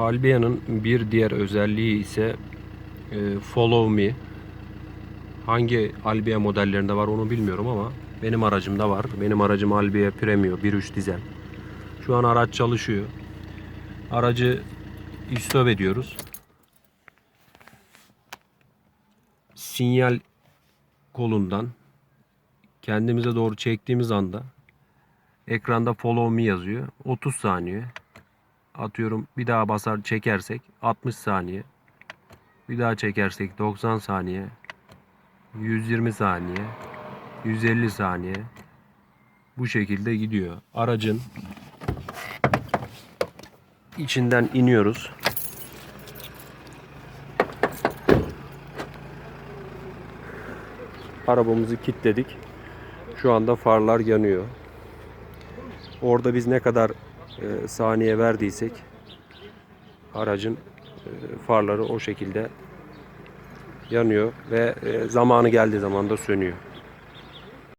Albia'nın bir diğer özelliği ise e, Follow Me. Hangi Albia modellerinde var onu bilmiyorum ama benim aracımda var. Benim aracım Albia Premio 1.3 dizel. Şu an araç çalışıyor. Aracı istop ediyoruz. Sinyal kolundan kendimize doğru çektiğimiz anda ekranda follow me yazıyor. 30 saniye. Atıyorum bir daha basar çekersek 60 saniye. Bir daha çekersek 90 saniye. 120 saniye. 150 saniye. Bu şekilde gidiyor. Aracın içinden iniyoruz. Arabamızı kilitledik. Şu anda farlar yanıyor. Orada biz ne kadar e, saniye verdiysek aracın e, farları o şekilde yanıyor ve e, zamanı geldiği zaman da sönüyor.